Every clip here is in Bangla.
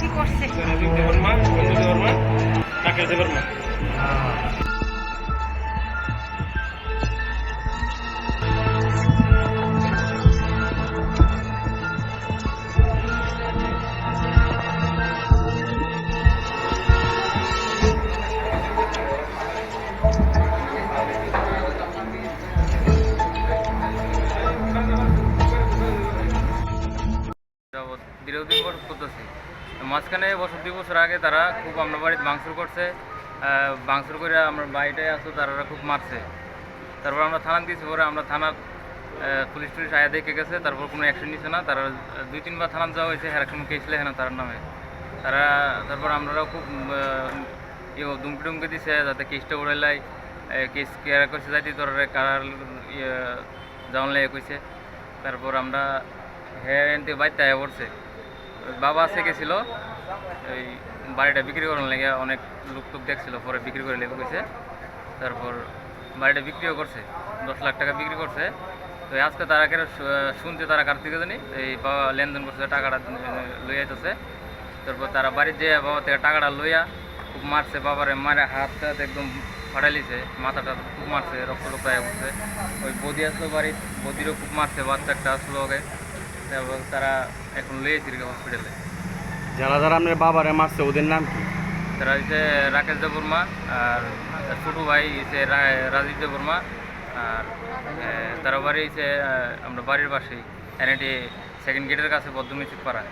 কি করছে? দীর্ঘদিন করতেছি। মাঝখানে বছর দুই বছর আগে তারা খুব আমরা বাড়িতে ভাঙচুর করছে ভাঙচুর করে আমরা বাড়িটায় আসতো তারা খুব মারছে। তারপর আমরা থানা দিয়েছি পরে আমরা আহ, পুলিশ টুলিশ আয়া দেখে গেছে তারপর কোনো অ্যাকশন নিছে না। তারা দুই তিনবার থানা যাওয়া হয়েছে হ্যাঁ কোনো কেস লেখে না তার নামে। তারা তারপর আমরাও খুব ইয়ে দুমকি টুমকি দিছে যাতে কেসটা উড়াইলাই কেস কেয়ার করছে যাইতে তোর কারার ইয়ে যাওয়ান লাগে কইছে। তারপর আমরা হ্যাঁ এনতে বাড়িতে আয়া পড়ছে। বাবা আছে গেছিল, এই বাড়িটা বিক্রি করার লেগে অনেক লোক টুক দেখছিল, পরে বিক্রি করে লেগে গেছে। তারপর বাড়িটা বিক্রিও করছে, দশ লাখ টাকা বিক্রি করছে। তো আজকে তারা কেন শুনছে তারা কার থেকে জানি? এই বাবা লেনদেন করছে, টাকাটা লই আইতেছে। তারপর তারা বাড়ির যে বাবা থেকে টাকাটা লইয়া খুব মারছে, বাবারে মারে হাত টাত একদম ফাটাইলিছে মাথাটা খুব মারছে, রক্ত রক্ত উঠছে ওই বদি আসলো বাড়ির, বদিরও খুব মারছে বাচ্চা একটা আসলো তারপর তারা এখন লইয়েছি হসপিটালে যারা যারা আপনার বাবারে মারছে ওদের নাম কি? তারা হচ্ছে রাকেশ দেববর্মা আর ছোটো ভাই হচ্ছে রাজীব দেববর্মা আর তার বাড়ি হচ্ছে আমরা বাড়ির পাশেই। এনএটি সেকেন্ড গেটের কাছে বদ্ধমিচিক পাড়া।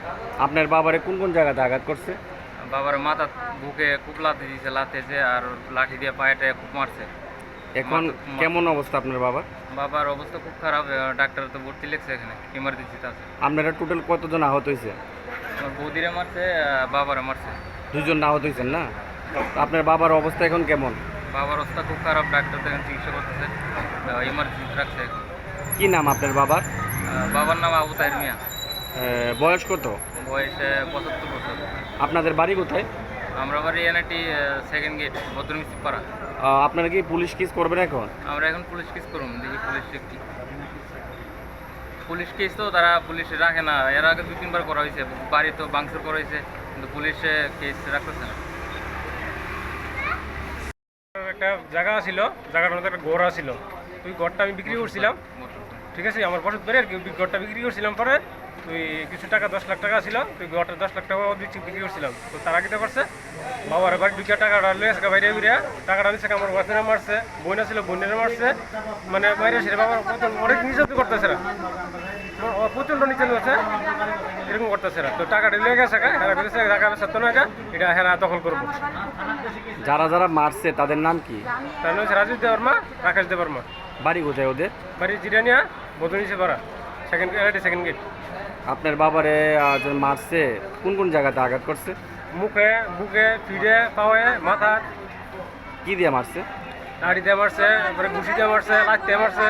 আপনার বাবারে কোন কোন জায়গাতে আঘাত করছে? বাবার মাথা বুকে লাথি দিয়েছে লাথেছে আর লাঠি দিয়ে পায়েটা খুব মারছে। এখন কেমন অবস্থা আপনার বাবার? বাবার অবস্থা খুব খারাপ ডাক্তার তো ভর্তি লেগছে এখানে ইমার্জেন্সিতে আছে। আপনারা টোটাল কতজন আহত হয়েছে? বৌদিরে মারছে বাবারে মারছে। দুজন আহত হয়েছেন না? আপনার বাবার অবস্থা এখন কেমন? বাবার অবস্থা খুব খারাপ ডাক্তার এখন চিকিৎসা করতেছে ইমার্জেন্সি রাখছে। কি নাম আপনার বাবার? বাবার নাম আবু তাহির মিয়া। বয়স কত? বয়স পঁচাত্তর বছর। আপনাদের বাড়ি কোথায়? আমরা বাড়ি এনআইটি সেকেন্ড গেট ভদ্রমিস্ত্রি পাড়া। আপনারা কি পুলিশ কেস করবেন এখন? আমরা এখন পুলিশ কেস করুন দেখি পুলিশ কি পুলিশ কেস তো তারা পুলিশ রাখে না এর আগে দু তিনবার করা হয়েছে বাড়ি তো বাংসুর করা হয়েছে কিন্তু পুলিশে কেস রাখতেছে না। একটা জায়গা ছিল জায়গাটার মধ্যে একটা ঘর ছিল ওই ঘরটা আমি বিক্রি করছিলাম। ঠিক আছে, আমার বসত করে আর কি ঘরটা বিক্রি করছিলাম পরে। তুই কিছু টাকা, দশ লাখ টাকা ছিল তুই ঘরটা দশ লাখ টাকা দিচ্ছি, বিক্রি করছিলাম। তো তারা কিনতে পারছে বাবার বাড়ি দুইটা টাকাটা লয়ে আসে বাইরে বেরিয়ে টাকাটা দিচ্ছে আমার ওয়াইফেরা মারছে, বোন ছিল বোনেরা মারছে। মানে বাইরে সেটা বাবার অনেক নির্যাতন করতেছে প্রচণ্ড করছে এরকম করতেছে না। তো টাকাটা লয়ে গেছে হেরা বেরিয়েছে টাকা সত্য না এটা হেরা দখল করব। যারা যারা মারছে তাদের নাম কি? তার নাম হচ্ছে রাজীব দেবর্মা রাকেশ দেবর্মা বাড়ি কোথায় ওদের? বাড়ি জিরানিয়া বদনিসে পাড়া সেকেন্ড সেকেন্ড গেট আপনার বাবারে যে মারছে কোন কোন জায়গাতে আঘাত করছে? মুখে বুকে পিঠে পাওয়ে মাথা। কি দিয়ে মারছে? দাড়ি দিয়ে মারছে তারপরে ঘুষি দিয়ে মারছে লাচ দিয়ে মারছে।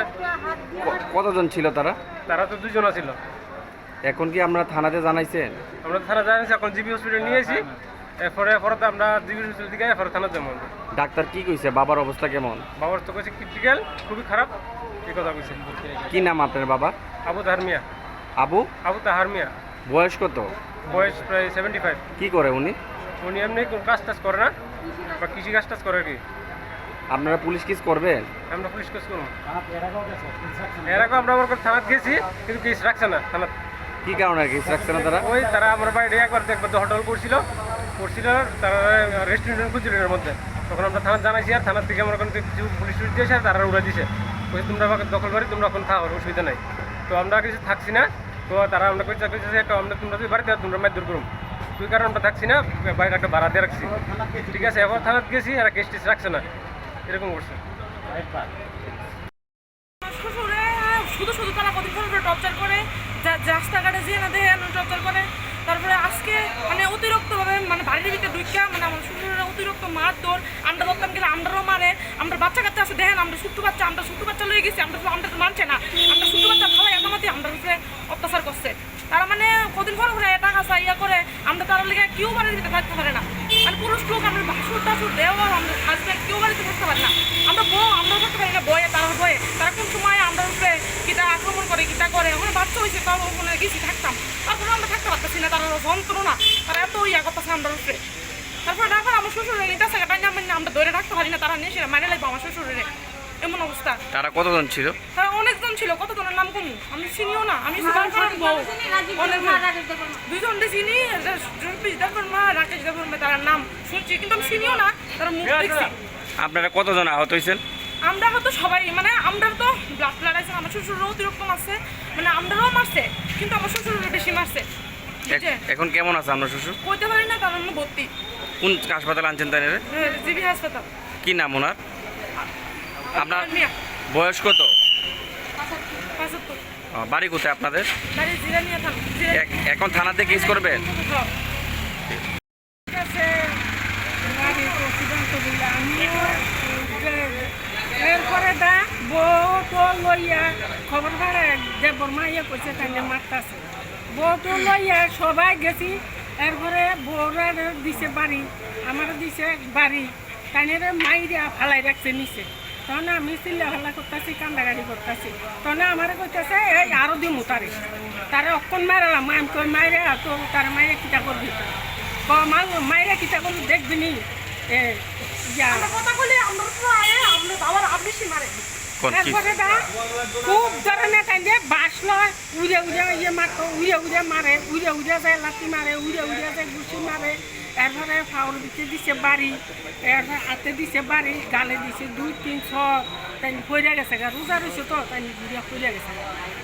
কতজন ছিল তারা? তারা তো দুজন ছিল। এখন কি আমরা থানাতে জানাইছেন? আমরা থানা জানিয়েছি এখন জিবি হসপিটাল নিয়েছি এরপরে পরে তো আমরা জিবি হসপিটাল দিকে এরপরে থানা যাব ডাক্তার কি কইছে? বাবার অবস্থা কেমন? বাবার তো কইছে ক্রিটিক্যাল খুবই খারাপ। এই কথা কইছে? কি নাম আপনার বাবা? আবু তাহারমিয়া আবু? আবু তাহার মিয়া। বয়স কত? বয়স প্রায় সেভেন্টি ফাইভ কি করে উনি? উনি এমনি কোনো কাজ টাজ করে না বা কৃষি কাজ টাজ করে আর কি? আপনারা পুলিশ কেস করবেন? আমরা পুলিশ কেস করব। এর আগে আমরা আমার থানাত গেছি কিন্তু কেস রাখছে না থানাত। কি কারণে কি রাখছে না তারা? ওই তারা আমার বাড়িতে একবার একবার হোটেল করছিল। করছিল তারা রেস্টুরেন্ট খুঁজছিল এর মধ্যে। তখন আমরা থানা জানাইছি আর থানার থেকে আমার ওখানে কিছু পুলিশ টুলিশ দিয়েছে তারা উড়া দিছে। ওই তোমরা আমাকে দখল করে তোমরা এখন থাকো অসুবিধা নাই। তো আমরা কিছু থাকছি না। তো তারা আমরা কইছে কইছে যে একটা আমরা তোমরা যদি বাড়িতে তোমরা মাইদুর করুম তুই কারণ আমরা থাকছি না বাইরে একটা ভাড়া দিয়ে রাখছি। ঠিক আছে এবার থানাত গেছি আর কেস টেস রাখছে না। এরকম করছে শুধু শুধু তারা কতক্ষণ ধরে টর্চার করে? রাস্তাঘাটে যেয়ে না দেখে টর্চার করে। তারপরে আজকে মানে অতিরিক্তভাবে মানে বাড়ির ভিতরে ঢুকিয়া মানে আমার শ্বশুরের অতিরিক্ত মার তোর আমরা ধরতাম গেলে আমরাও মারে, আমরা বাচ্চা কাচ্চা আছে, দেখেন আমরা ছোট্ট বাচ্চা, আমরা ছোট্ট বাচ্চা লয়ে গেছি, আমরা আমরা মানছে না। আমরা ছোট্ট বাচ্চা ভালো একামাতি, আমরা উপরে অত্যাচার করছে। তারা মানে কদিন পর এটা টাকা চাইয়া করে, আমরা তার লিগে কেউ বাড়ির ভিতরে থাকতে পারে না মানে পুরুষ লোক আমরা ভাসুর টাসুর দেওয়া আমরা হাজব্যান্ড কেউ বাড়িতে থাকতে পারে না আমরা বউ আমরা থাকতে পারি না বয়ে তারা বয়ে তারা কোন সময় আমরা উপরে কিটা আক্রমণ করে কিটা করে পরে ওখানে বাচ্চা হয়েছে তাও ওখানে গেছি থাকতাম তারপরে আমরা থাকতে পারতেছি না তারা যন্ত্রণা। তারা এত ইয়া করতেছে আমরা উপরে। তারপরে তারপর আমার শ্বশুরের নিতেছে টাইম আমরা ধরে রাখতে পারি না তারা নিয়ে এসে মাইনে লাগবে আমার শ্বশুরের। এমন অবস্থা। তারা কতজন ছিল? তারা অনেকজন ছিল কতজনের নাম কমু? আমি চিনিও না আমি দুজন চিনি জলপিস দেবর মা রাকেশ দেবর মা তার নাম শুনছি কিন্তু আমি চিনিও না তারা মুখ দেখছি। আপনারা কতজন আহত হয়েছেন? আমরা হয়তো সবাই মানে আমরা তো ব্লাড ব্লাড আছে আমার শ্বশুরও অতিরিক্ত মারছে মানে আমরাও মারছে কিন্তু আমার শ্বশুরের বেশি মারছে? এখন কেমন আছে আপনার শ্বশুর? কইতে পারি না কারণ আমি ভর্তি। কোন হাসপাতালে আনছেন তাই জিবি হাসপাতাল। কি নাম ওনার? আপনার বয়স কত? বাড়ি কোথায় আপনাদের? এখন থানাতে কেস করবেন? এরপরে দা বউ তো লইয়া খবর পাড়ে যে বর্মা ইয়ে করছে তাই মারতাছে। বউ তো লইয়া সবাই গেছি, এরপরে বউরা দিছে বাড়ি আমার দিছে বাড়ি। তাইনের মাইরা ফালাই রাখছে নিচে। তখন আমি চিল্লা হাল্লা করতেছি কান্দাগাড়ি করতেছি। তখন আমার কইতেছে, এই, আরও দিমু তারে। তারে অক্ষণ মারালাম আমি কই মাইরে তো তার মাইরে কিটা করবি? ক মাল মাইরে কিটা করবি দেখবি নি? এ কথা বলি, আমরা তো আয়ে আমরা বাবার আপনি মারে। কোন কি? খুব ধরনের কান্দে বাস লয়, উড়ে উড়ে ইয়ে মারতো উড়ে উড়ে মারে, উড়ে উড়ে যায় লাঠি মারে, উড়ে উড়ে যায় ঘুষি মারে, এরপরে ফাউল দিতে দিছে বাড়ি, এরপরে হাতে দিছে বাড়ি, গালে দিছে দুই, তিন সব তাই পড়ে গেছে গা, রোজা রয়েছে তো তাই ঘুরিয়া পড়ে গেছে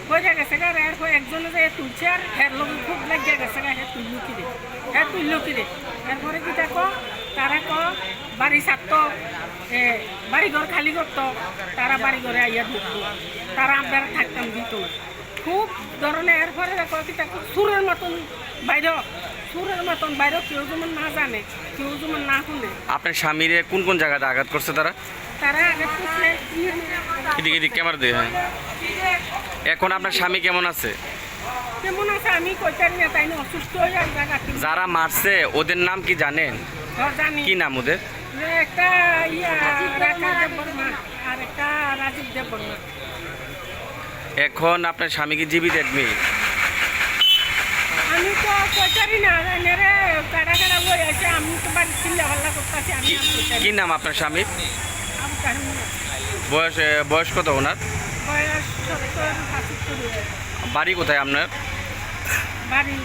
পড়ে গেছে গা এরপর একজনে যে তুলছে, আর হের লোক খুব লাগিয়ে গেছে গা, হে তুললো কিরে, হে তুললো কিরে। এরপরে কি দেখো তারা ক বাড়ি ছাড়তো এ বাড়ি ঘর খালি করতো তারা বাড়ি ঘরে আইয়া ঢুকতো তারা আমরা থাকতাম দিত খুব ধরনের এরপরে দেখো কি দেখো সুরের মতন বাইরে সুরের মতন বাইরে কেউ যেমন না জানে কেউ যেমন না শুনে আপনার স্বামীর কোন কোন জায়গাতে আঘাত করছে তারা তারা আগে করছে এদিকে এদিকে ক্যামেরা দিয়ে হ্যাঁ এখন আপনার স্বামী কেমন আছে? কেমন আছে? আমি কইতারি না তাই না অসুস্থ হয়ে যারা মারছে ওদের নাম কি জানেন? জানি কি নাম ওদের? একটা রাজীব দেব এখন আপনার স্বামী কি জীবিত আমি তো কইতারি না রে কারা কারা বই আছে আমি তো বাড়ি চিল্লা হল্লা করতেছি আমি কি নাম আপনার না। বয়স বয়স কত ওনার? বয়স বাড়ি কোথায় আপনার? বাড়ি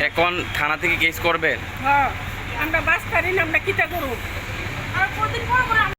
এখন থানা থেকে কেস করবেন হ্যাঁ আমরা বাস পারি না আমরা কিটা করব? আর কতদিন পর